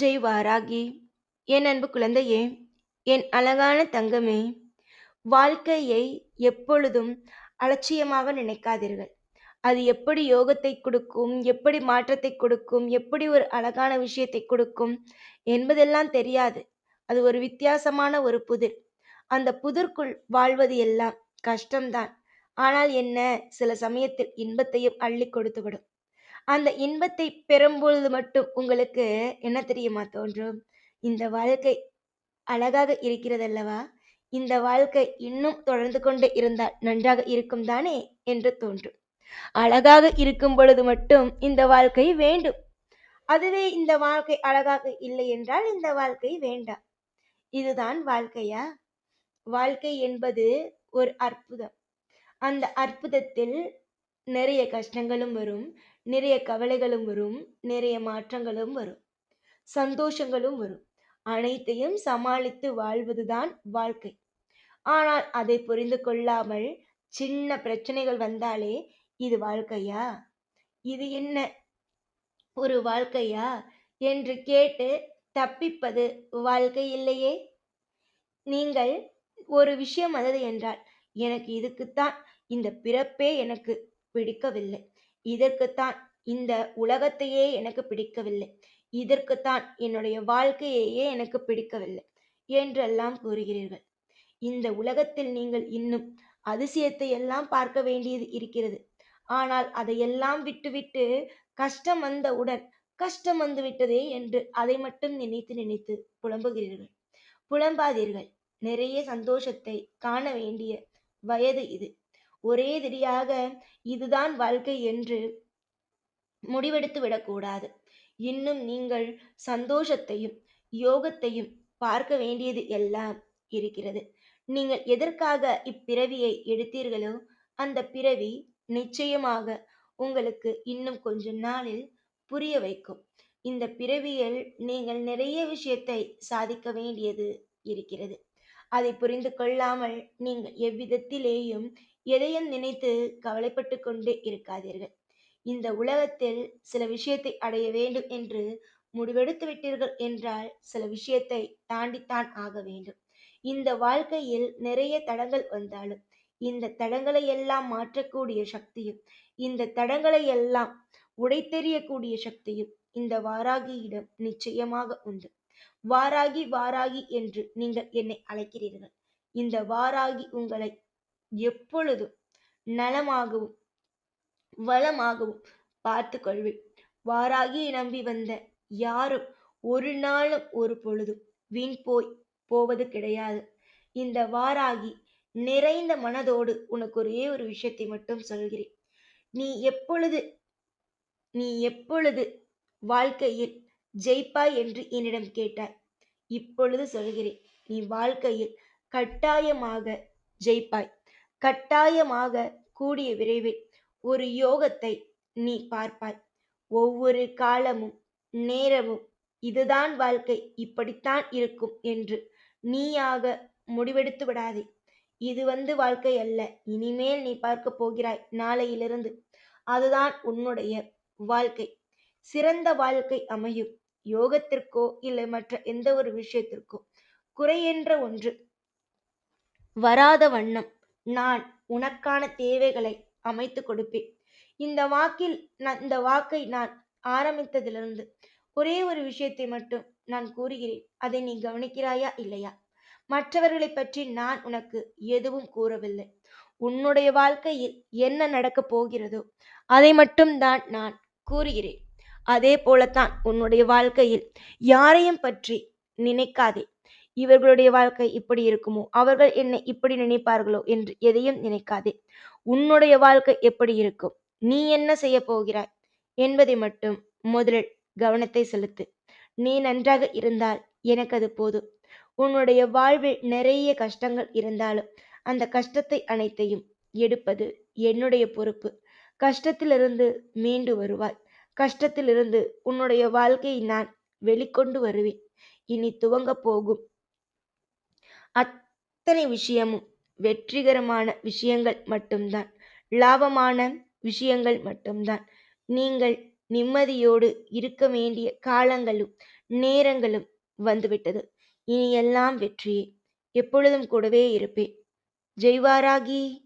ஜெய் வாராகி என் அன்பு குழந்தையே என் அழகான தங்கமே வாழ்க்கையை எப்பொழுதும் அலட்சியமாக நினைக்காதீர்கள். அது எப்படி யோகத்தை கொடுக்கும் எப்படி மாற்றத்தை கொடுக்கும் எப்படி ஒரு அழகான விஷயத்தை கொடுக்கும் என்பதெல்லாம் தெரியாது. அது ஒரு வித்தியாசமான ஒரு புதிர். அந்த புதிர்க்குள் வாழ்வது எல்லாம் கஷ்டம்தான். ஆனால் என்ன சில சமயத்தில் இன்பத்தையும் அள்ளி கொடுத்துவிடும். அந்த இன்பத்தை பெறும்பொழுது மட்டும் உங்களுக்கு என்ன தெரியுமா தோன்றும்? இந்த வாழ்க்கை அழகாக இருக்கிறதல்லவா? இந்த வாழ்க்கை இன்னும் தொடர்ந்து கொண்டு இருந்தால் நன்றாக இருக்கும் தானே என்று தோன்றும். அழகாக இருக்கும் பொழுது மட்டும் இந்த வாழ்க்கை வேண்டும். அதுவே இந்த வாழ்க்கை அழகாக இல்லை என்றால் இந்த வாழ்க்கை வேண்டாம். இதுதான் வாழ்க்கையா? வாழ்க்கை என்பது ஒரு அற்புதம். அந்த அற்புதத்தில் நிறைய கஷ்டங்களும் வரும். நிறைய கவலைகளும் வரும் நிறைய மாற்றங்களும் வரும். சந்தோஷங்களும் வரும். அனைத்தையும் சமாளித்து வாழ்வதுதான் வாழ்க்கை. ஆனால் அதை புரிந்து கொள்ளாமல் சின்ன பிரச்சனைகள் வந்தாலே இது வாழ்க்கையா? இது என்ன? ஒரு வாழ்க்கையா? என்று கேட்டு தப்பிப்பது வாழ்க்கை இல்லையே? நீங்கள் ஒரு விஷயம் அது என்றால் எனக்கு இதுக்குத்தான் இந்த பிறப்பே எனக்கு பிடிக்கவில்லை. இதற்குத்தான் இந்த உலகத்தையே எனக்கு பிடிக்கவில்லை. இதற்குத்தான் என்னுடைய வாழ்க்கையையே எனக்கு பிடிக்கவில்லை என்றெல்லாம் கூறுகிறீர்கள். இந்த உலகத்தில் நீங்கள் இன்னும் அதிசயத்தை எல்லாம் பார்க்க வேண்டியது இருக்கிறது. ஆனால் அதையெல்லாம் விட்டுவிட்டு கஷ்டம் வந்தவுடன் கஷ்டம் வந்து விட்டதே என்று அதை மட்டும் நினைத்து நினைத்து புலம்புகிறீர்கள். புலம்பாதீர்கள். நிறைய சந்தோஷத்தை காண வேண்டிய வயது இது. ஒரே திடியாக இதுதான் வாழ்க்கை என்று முடிவெடுத்து விடக்கூடாது. இன்னும் நீங்கள் சந்தோஷத்தையும் யோகத்தையும் பார்க்க வேண்டியது எல்லாம் இருக்கிறது. நீங்கள் எதற்காக இப்பிறவியை எடுத்தீர்களோ அந்த பிறவி நிச்சயமாக உங்களுக்கு இன்னும் கொஞ்ச நாளில் புரிய வைக்கும். இந்த பிறவியில் நீங்கள் நிறைய விஷயத்தை சாதிக்க வேண்டியது இருக்கிறது. அதை புரிந்து கொள்ளாமல் நீங்கள் எவ்விதத்திலேயும் எதையும் நினைத்து கவலைப்பட்டு கொண்டே இருக்காதீர்கள். இந்த உலகத்தில் சில விஷயத்தை அடைய வேண்டும் என்று முடிவெடுத்து விட்டீர்கள் என்றால் சில விஷயத்தை தாண்டித்தான் ஆக வேண்டும். இந்த வாழ்க்கையில் நிறைய தடங்கள் வந்தாலும் இந்த தடங்களை எல்லாம் மாற்றக்கூடிய சக்தியும் இந்த தடங்களை எல்லாம் உடைத்தெறியக்கூடிய சக்தியும் இந்த வாராகியிடம் நிச்சயமாக உண்டு. வாராகி வாராகி என்று நீங்கள் என்னை அழைக்கிறீர்கள். இந்த வாராகி உங்களை எப்பொழுதும் நலமாகவும் வளமாகவும் பார்த்து கொள்வேன் வாராகியை நம்பி வந்த யாரும் ஒரு நாளும் ஒரு பொழுதும் வீண் போய் போவது கிடையாது. இந்த வாராகி நிறைந்த மனதோடு உனக்கு ஒரே ஒரு விஷயத்தை மட்டும் சொல்கிறேன். நீ எப்பொழுது நீ எப்பொழுது வாழ்க்கையில் ஜெயிப்பாய் என்று என்னிடம் கேட்டாய். இப்பொழுது சொல்கிறேன் நீ வாழ்க்கையில் கட்டாயமாக ஜெயிப்பாய். கட்டாயமாக கூடிய விரைவில் ஒரு யோகத்தை நீ பார்ப்பாய். ஒவ்வொரு காலமும் நேரமும் இதுதான் வாழ்க்கை இப்படித்தான் இருக்கும் என்று நீயாக முடிவெடுத்து விடாதே. இது வந்து வாழ்க்கை அல்ல. இனிமேல் நீ பார்க்க போகிறாய் நாளையிலிருந்து. அதுதான் உன்னுடைய வாழ்க்கை. சிறந்த வாழ்க்கை அமையும். யோகத்திற்கோ இல்லை மற்ற எந்த ஒரு விஷயத்திற்கோ குறை என்ற ஒன்று வராத வண்ணம் நான் உனக்கான தேவைகளை அமைத்து கொடுப்பேன். இந்த வாக்கில் நான் இந்த வாக்கை நான் ஆரம்பித்ததிலிருந்து ஒரே ஒரு விஷயத்தை மட்டும் நான் கூறுகிறேன். அதை நீ கவனிக்கிறாயா இல்லையா? மற்றவர்களை பற்றி நான் உனக்கு எதுவும் கூறவில்லை. உன்னுடைய வாழ்க்கையில் என்ன நடக்கப் போகிறதோ அதை மட்டும் தான் நான் கூறுகிறேன். அதே போலத்தான் உன்னுடைய வாழ்க்கையில் யாரையும் பற்றி நினைக்காதே. இவர்களுடைய வாழ்க்கை இப்படி இருக்குமோ? அவர்கள் என்னை இப்படி நினைப்பார்களோ என்று எதையும் நினைக்காதே. உன்னுடைய வாழ்க்கை எப்படி இருக்கும்? நீ என்ன செய்ய போகிறாய்? என்பதை மட்டும் முதலில் கவனத்தை செலுத்து. நீ நன்றாக இருந்தால் எனக்கு அது போதும். உன்னுடைய வாழ்வில் நிறைய கஷ்டங்கள் இருந்தாலும் அந்த கஷ்டத்தை அனைத்தையும் எடுப்பது என்னுடைய பொறுப்பு. கஷ்டத்திலிருந்து மீண்டு வருவாய். கஷ்டத்திலிருந்து உன்னுடைய வாழ்க்கையை நான் வெளிக்கொண்டு வருவேன். இனி துவங்க போகும் அத்தனை விஷயமும் வெற்றிகரமான விஷயங்கள் மட்டும்தான். லாபமான விஷயங்கள் மட்டும்தான். நீங்கள் நிம்மதியோடு இருக்க வேண்டிய காலங்களும் நேரங்களும் வந்துவிட்டது. இனி எல்லாம் வெற்றியே. எப்பொழுதும் கூடவே இருப்பேன். ஜெய்வாராகி.